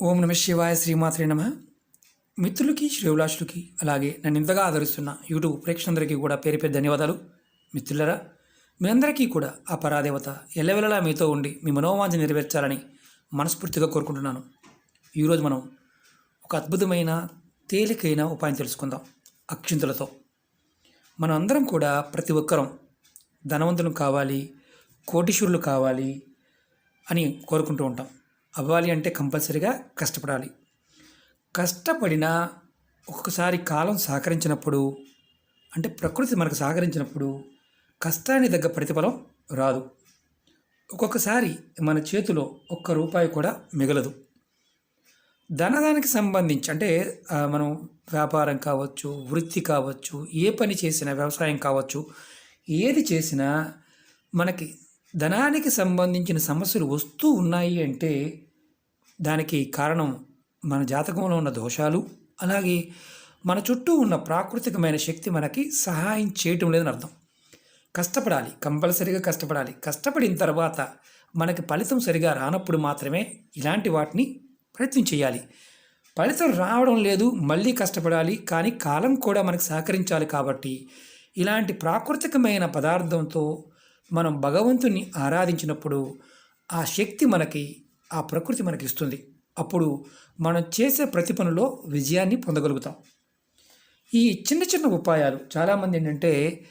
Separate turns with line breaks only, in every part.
ఓం నమ శివాయ శ్రీమాత్రే నమ. మిత్రులకి శ్రేవులాషులకి అలాగే నన్ను ఇంతగా ఆదరిస్తున్న యూట్యూబ్ ప్రేక్షకులందరికీ కూడా పేరు పేరు ధన్యవాదాలు. మిత్రులరా మీ అందరికీ కూడా ఆ పరాదేవత ఎల్లవెల్లలా మీతో ఉండి మీ మనోవాంఛ నెరవేర్చాలని మనస్ఫూర్తిగా కోరుకుంటున్నాను. ఈరోజు మనం ఒక అద్భుతమైన తేలికైన ఉపాయం తెలుసుకుందాం అక్షింతలతో. మనం అందరం కూడా ప్రతి ఒక్కరం ధనవంతులు కావాలి కోటీశ్వరులు కావాలి అని కోరుకుంటూ ఉంటాం. అవ్వాలి అంటే కంపల్సరీగా కష్టపడాలి. కష్టపడినా ఒక్కొక్కసారి కాలం సహకరించినప్పుడు అంటే ప్రకృతి మనకు సహకరించినప్పుడు కష్టానికి తగ్గ ప్రతిఫలం రాదు. ఒక్కొక్కసారి మన చేతిలో ఒక్క రూపాయి కూడా మిగలదు. ధనదానికి సంబంధించి అంటే మనం వ్యాపారం కావచ్చు వృత్తి కావచ్చు ఏ పని చేసినా వ్యవసాయం కావచ్చు ఏది చేసినా మనకి ధనానికి సంబంధించిన సమస్యలు వస్తూ ఉన్నాయి అంటే దానికి కారణం మన జాతకంలో ఉన్న దోషాలు అలాగే మన చుట్టూ ఉన్న ప్రాకృతికమైన శక్తి మనకి సహాయం చేయటం లేదని అర్థం. కష్టపడాలి కంపల్సరీగా కష్టపడాలి. కష్టపడిన తర్వాత మనకి ఫలితం సరిగా రానప్పుడు మాత్రమే ఇలాంటి వాటిని ప్రయత్నం చేయాలి. ఫలితం రావడం లేదు మళ్ళీ కష్టపడాలి కానీ కాలం కూడా మనకు సహకరించాలి కాబట్టి ఇలాంటి ప్రాకృతికమైన పదార్థంతో మనం భగవంతుని ఆరాధించినప్పుడు ఆ శక్తి మనకి ఆ ప్రకృతి మనకి ఇస్తుంది. అప్పుడు మనం చేసే ప్రతి పనిలో విజయాన్ని పొందగలుగుతాం. ఈ చిన్న చిన్న ఉపాయాలు చాలామంది ఏంటంటే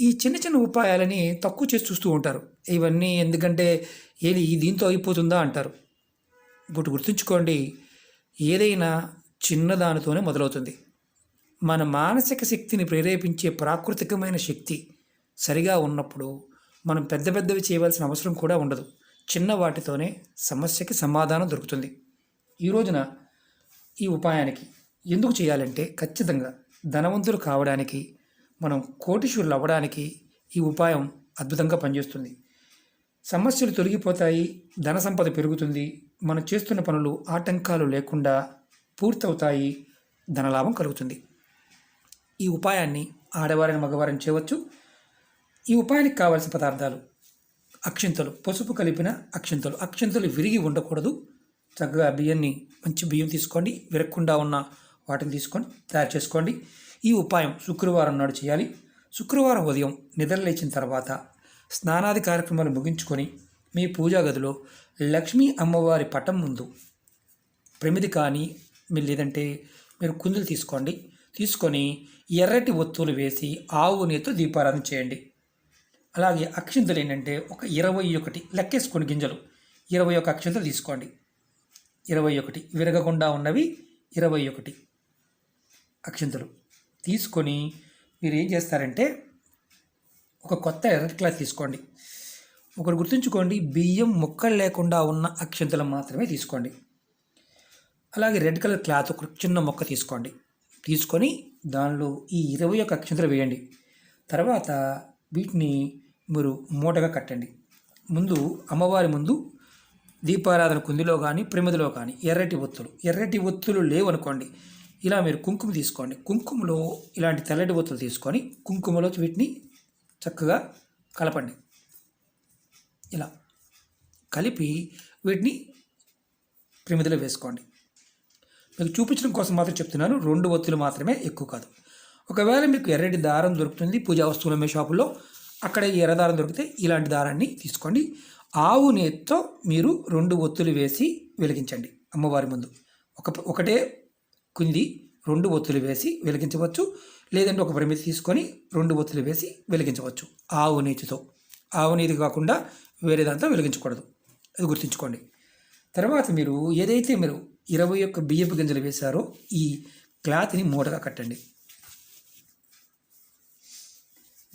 ఈ చిన్న చిన్న ఉపాయాలని తక్కువ చేసి చూస్తూ ఉంటారు. ఇవన్నీ ఎందుకంటే ఏది దీంతో అయిపోతుందా అంటారు. ఇప్పుడు గుర్తుంచుకోండి ఏదైనా చిన్నదానితోనే మొదలవుతుంది. మన మానసిక శక్తిని ప్రేరేపించే ప్రాకృతికమైన శక్తి సరిగా ఉన్నప్పుడు మనం పెద్ద పెద్దవి చేయవలసిన అవసరం కూడా ఉండదు. చిన్న వాటితోనే సమస్యకి సమాధానం దొరుకుతుంది. ఈ రోజున ఈ ఉపాయానికి ఎందుకు చేయాలంటే ఖచ్చితంగా ధనవంతులు కావడానికి మనం కోటీశ్వరులు అవ్వడానికి ఈ ఉపాయం అద్భుతంగా పనిచేస్తుంది. సమస్యలు తొలగిపోతాయి ధన సంపద పెరుగుతుంది మనం చేస్తున్న పనులు ఆటంకాలు లేకుండా పూర్తవుతాయి ధనలాభం కలుగుతుంది. ఈ ఉపాయాన్ని ఆడవారిని మగవారిని చేయవచ్చు. ఈ ఉపాయానికి కావాల్సిన పదార్థాలు అక్షింతలు పసుపు కలిపిన అక్షింతలు. అక్షింతలు విరిగి ఉండకూడదు. చక్కగా బియ్యాన్ని మంచి బియ్యం తీసుకోండి. విరగకుండా ఉన్న వాటిని తీసుకొని తయారు చేసుకోండి. ఈ ఉపాయం శుక్రవారం నాడు చేయాలి. శుక్రవారం ఉదయం నిద్రలేచిన తర్వాత స్నానాది కార్యక్రమాలు ముగించుకొని మీ పూజా గదిలో లక్ష్మీ అమ్మవారి పటం ముందు ప్రమిది కానీ మీరు లేదంటే మీరు కుందులు తీసుకోండి. తీసుకొని ఎర్రటి ఒత్తులు వేసి ఆవు నీతో దీపారాధన చేయండి. అలాగే అక్షింతలు ఏంటంటే ఒక ఇరవై ఒకటి లెక్కేసుకొని గింజలు. ఇరవై ఒక అక్షింతలు తీసుకోండి. ఇరవై ఒకటి విరగకుండా ఉన్నవి ఇరవై ఒకటి అక్షింతలు. తీసుకొని మీరు ఏం చేస్తారంటే ఒక కొత్త ఎర్ర క్లాత్ తీసుకోండి. ఒకటి గుర్తుంచుకోండి బియ్యం ముక్కలు లేకుండా ఉన్న అక్షింతలు మాత్రమే తీసుకోండి. అలాగే రెడ్ కలర్ క్లాత్ ఒక చిన్న మొక్క తీసుకోండి. తీసుకొని దానిలో ఈ ఇరవై ఒక అక్షింతలు వేయండి. తర్వాత వీటిని మీరు మూటగా కట్టండి. ముందు అమ్మవారి ముందు దీపారాధన కుందిలో కానీ ప్రమిదిలో కానీ ఎర్రటి ఒత్తులు. ఎర్రటి ఒత్తులు లేవనుకోండి ఇలా మీరు కుంకుమ తీసుకోండి. కుంకుమలో ఇలాంటి తెల్లటి ఒత్తులు తీసుకొని కుంకుమలో వీటిని చక్కగా కలపండి. ఇలా కలిపి వీటిని ప్రమిదిలో వేసుకోండి. మీకు చూపించడం కోసం మాత్రం చెప్తున్నాను రెండు ఒత్తులు మాత్రమే ఎక్కువ కాదు. ఒకవేళ మీకు ఎర్రటి దారం దొరుకుతుంది పూజా వస్తువులు అమ్మే షాపులో అక్కడ ఈ ఎర్ర దారం దొరికితే ఇలాంటి దారాన్ని తీసుకోండి. ఆవు నేతితో మీరు రెండు ఒత్తులు వేసి వెలిగించండి అమ్మవారి ముందు. ఒక ఒకటే కుంది రెండు ఒత్తులు వేసి వెలిగించవచ్చు. లేదంటే ఒక పరిమితి తీసుకొని రెండు ఒత్తులు వేసి వెలిగించవచ్చు ఆవు నీతితో. ఆవు నీతి కాకుండా వేరే దాంతో వెలిగించకూడదు. అది గుర్తుంచుకోండి. తర్వాత మీరు ఏదైతే మీరు ఇరవై ఒక్క బియ్యపు గింజలు వేశారో ఈ క్లాత్ని మూటగా కట్టండి.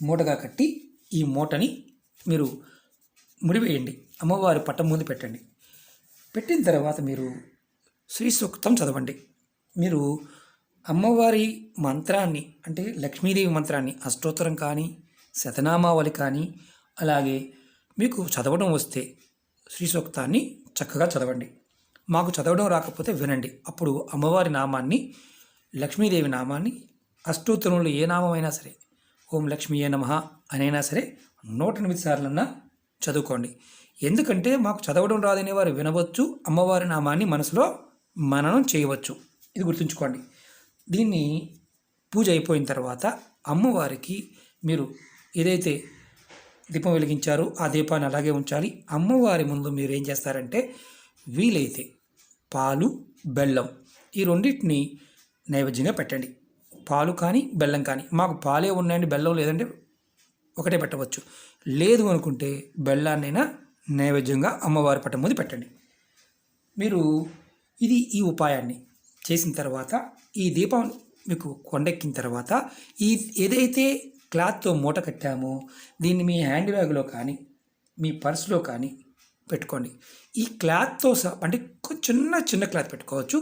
మూటగా కట్టి ఈ మూటని మీరు ముడివేయండి. అమ్మవారి పట్టం ముందు పెట్టండి. పెట్టిన తర్వాత మీరు శ్రీ సూక్తం చదవండి. మీరు అమ్మవారి మంత్రాన్ని అంటే లక్ష్మీదేవి మంత్రాన్ని అష్టోత్తరం కానీ శతనామావళి కానీ అలాగే మీకు చదవడం వస్తే శ్రీ సూక్తాన్ని చక్కగా చదవండి. మాకు చదవడం రాకపోతే వినండి. అప్పుడు అమ్మవారి నామాన్ని లక్ష్మీదేవి నామాన్ని అష్టోత్తరంలో ఏ నామమైనా సరే ఓం లక్ష్మీయే నమ అనైనా సరే నూట ఎనిమిది సార్లన్నా చదువుకోండి. ఎందుకంటే మాకు చదవడం రాదనే వారు వినవచ్చు అమ్మవారి నామాన్ని మనసులో మననం చేయవచ్చు. ఇది గుర్తుంచుకోండి. దీన్ని పూజ అయిపోయిన తర్వాత అమ్మవారికి మీరు ఏదైతే దీపం వెలిగించారో ఆ దీపాన్ని అలాగే ఉంచాలి. అమ్మవారి ముందు మీరు ఏం చేస్తారంటే వీలైతే పాలు బెల్లం ఈ రెండింటిని నైవేద్యంగా పెట్టండి. పాలు కానీ బెల్లం కానీ. మాకు పాలే ఉన్నాయండి బెల్లం లేదంటే ఒకటే పెట్టవచ్చు. లేదు అనుకుంటే బెల్లాన్నైనా నైవేద్యంగా అమ్మవారి పట్టం ముందు పెట్టండి. మీరు ఇది ఈ ఉపాయాన్ని చేసిన తర్వాత ఈ దీపం మీకు కొండెక్కిన తర్వాత ఈ ఏదైతే క్లాత్తో మూట కట్టామో దీన్ని మీ హ్యాండ్ బ్యాగ్లో కానీ మీ పర్స్లో కానీ పెట్టుకోండి. ఈ క్లాత్తో సహా అంటే చిన్న చిన్న క్లాత్ పెట్టుకోవచ్చు.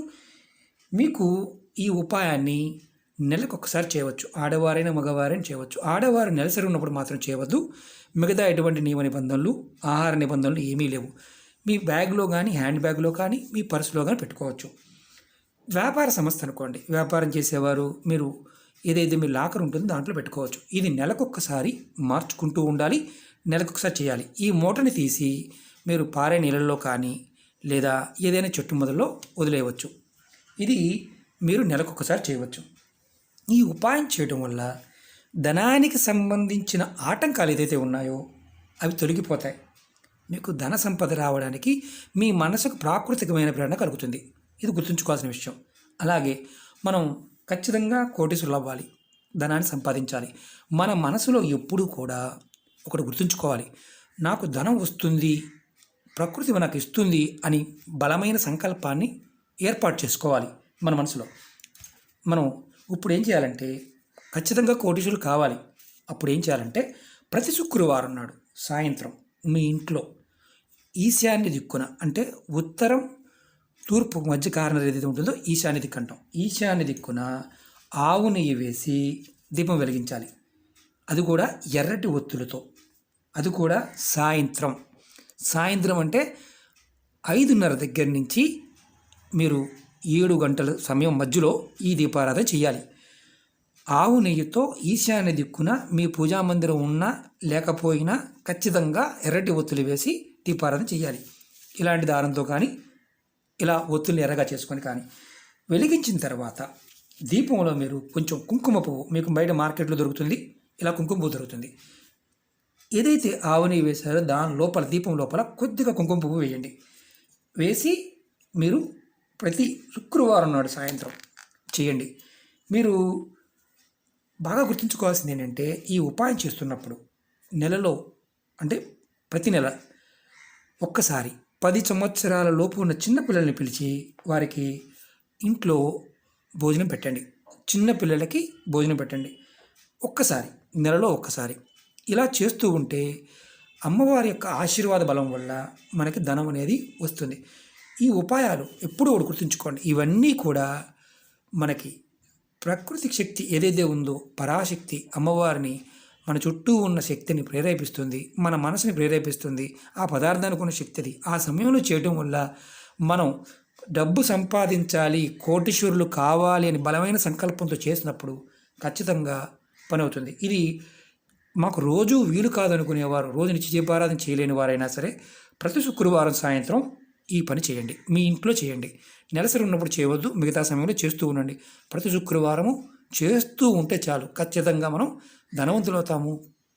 మీకు ఈ ఉపాయాన్ని నెలకు ఒకసారి చేయవచ్చు. ఆడవారైనా మగవారైనా చేయవచ్చు. ఆడవారు నెలసరి ఉన్నప్పుడు మాత్రం చేయవద్దు. మిగతా ఎటువంటి నియమ నిబంధనలు ఆహార నిబంధనలు ఏమీ లేవు. మీ బ్యాగ్లో కానీ హ్యాండ్ బ్యాగ్లో కానీ మీ పర్సులో కానీ పెట్టుకోవచ్చు. వ్యాపార సంస్థ అనుకోండి. వ్యాపారం చేసేవారు మీరు ఏదైతే మీ లాకర్ ఉంటుందో దాంట్లో పెట్టుకోవచ్చు. ఇది నెలకొక్కసారి మార్చుకుంటూ ఉండాలి. నెలకొకసారి చేయాలి. ఈ మూటని తీసి మీరు పారే నీళ్ళల్లో కానీ లేదా ఏదైనా చెట్టు మొదల్లో వదిలేయవచ్చు. ఇది మీరు నెలకొకసారి చేయవచ్చు. ఈ ఉపాయం చేయడం వల్ల ధనానికి సంబంధించిన ఆటంకాలు ఏదైతే ఉన్నాయో అవి తొలగిపోతాయి. మీకు ధన సంపద రావడానికి మీ మనసుకు ప్రాకృతికమైన ప్రేరణ కలుగుతుంది. ఇది గుర్తుంచుకోవాల్సిన విషయం. అలాగే మనం ఖచ్చితంగా కోటీసులు అవ్వాలి. ధనాన్ని సంపాదించాలి. మన మనసులో ఎప్పుడూ కూడా ఒకటి గుర్తుంచుకోవాలి. నాకు ధనం వస్తుంది ప్రకృతి నాకు ఇస్తుంది అని బలమైన సంకల్పాన్ని ఏర్పాటు చేసుకోవాలి మన మనసులో. మనం ఇప్పుడు ఏం చేయాలంటే ఖచ్చితంగా కోటీసులు కావాలి. అప్పుడు ఏం చేయాలంటే ప్రతి శుక్రవారం నాడు సాయంత్రం మీ ఇంట్లో ఈశాన్య దిక్కున అంటే ఉత్తరం తూర్పు మధ్య కారణం ఏదైతే ఉంటుందో ఈశాన్య దిక్కు అంటాం ఈశాన్య దిక్కున ఆవు నెయ్యి వేసి దీపం వెలిగించాలి. అది కూడా ఎర్రటి ఒత్తులతో. అది కూడా సాయంత్రం. సాయంత్రం అంటే ఐదున్నర దగ్గర నుంచి మీరు ఏడు గంటల సమయం మధ్యలో ఈ దీపారాధన చేయాలి. ఆవు నెయ్యితో ఈశాన్య దిక్కున మీ పూజా మందిరం ఉన్నా లేకపోయినా ఖచ్చితంగా ఎర్రటి ఒత్తులు వేసి దీపారాధన చేయాలి. ఇలాంటి దారంతో కానీ ఇలా ఒత్తుల్ని ఎర్రగా చేసుకొని కానీ. వెలిగించిన తర్వాత దీపంలో మీరు కొంచెం కుంకుమ పువ్వు మీకు బయట మార్కెట్లో దొరుకుతుంది ఇలా కుంకుమ పువ్వు దొరుకుతుంది. ఏదైతే ఆవు నెయ్యి వేశారో దాని లోపల దీపం లోపల కొద్దిగా కుంకుమ పువ్వు వేయండి. వేసి మీరు ప్రతి శుక్రవారం నాడు సాయంత్రం చేయండి. మీరు బాగా గుర్తుంచుకోవాల్సింది ఏంటంటే ఈ ఉపాయం చేస్తున్నప్పుడు నెలలో అంటే ప్రతి నెల ఒక్కసారి పది సంవత్సరాల లోపు ఉన్న చిన్నపిల్లల్ని పిలిచి వారికి ఇంట్లో భోజనం పెట్టండి. చిన్న పిల్లలకి భోజనం పెట్టండి. ఒక్కసారి నెలలో ఒక్కసారి. ఇలా చేస్తూ ఉంటే అమ్మవారి యొక్క ఆశీర్వాద బలం వల్ల మనకి ధనం అనేది వస్తుంది. ఈ ఉపాయాలు ఎప్పుడూ ఒకటి గుర్తుంచుకోండి. ఇవన్నీ కూడా మనకి ప్రకృతి శక్తి ఏదైతే ఉందో పరాశక్తి అమ్మవారిని మన చుట్టూ ఉన్న శక్తిని ప్రేరేపిస్తుంది మన మనసుని ప్రేరేపిస్తుంది ఆ పదార్థానికి ఉన్న శక్తిది ఆ సమయంలో చేయటం వల్ల మనం డబ్బు సంపాదించాలి కోటీశ్వరులు కావాలి అని బలమైన సంకల్పంతో చేసినప్పుడు ఖచ్చితంగా పని అవుతుంది. ఇది మాకు రోజు వీలు కాదనుకునేవారు రోజు నిత్య చేయలేని వారైనా సరే ప్రతి శుక్రవారం సాయంత్రం ఈ పని చేయండి. మీ ఇంట్లో చేయండి. నెలసరి ఉన్నప్పుడు చేయవద్దు మిగతా సమయంలో చేస్తూ ఉండండి. ప్రతి శుక్రవారము చేస్తూ ఉంటే చాలు. ఖచ్చితంగా మనం ధనవంతులు అవుతాము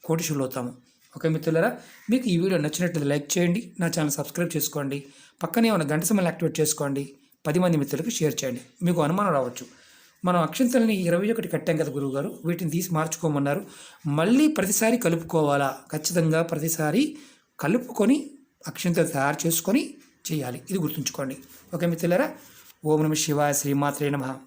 కోటీశ్వరులు అవుతాము ఓకే మిత్రులరా? మీకు ఈ వీడియో నచ్చినట్లయితే లైక్ చేయండి నా ఛానల్ సబ్స్క్రైబ్ చేసుకోండి పక్కనే ఉన్న గంట సమయాన్ని యాక్టివేట్ చేసుకోండి పది మంది మిత్రులకు షేర్ చేయండి. మీకు అనుమానం రావచ్చు. మనం అక్షంతల్ని ఇరవై ఒకటి కట్టాం కదా గురువుగారు వీటిని తీసి మార్చుకోమన్నారు. మళ్ళీ ప్రతిసారి కలుపుకోవాలా? ఖచ్చితంగా ప్రతిసారి కలుపుకొని అక్షంతలు తయారు చేసుకొని చేయాలి. ఇది గుర్తుంచుకోండి. ఓకే మిత్రులారా? ఓం నమ శివాయ శ్రీమాత్రే నమ.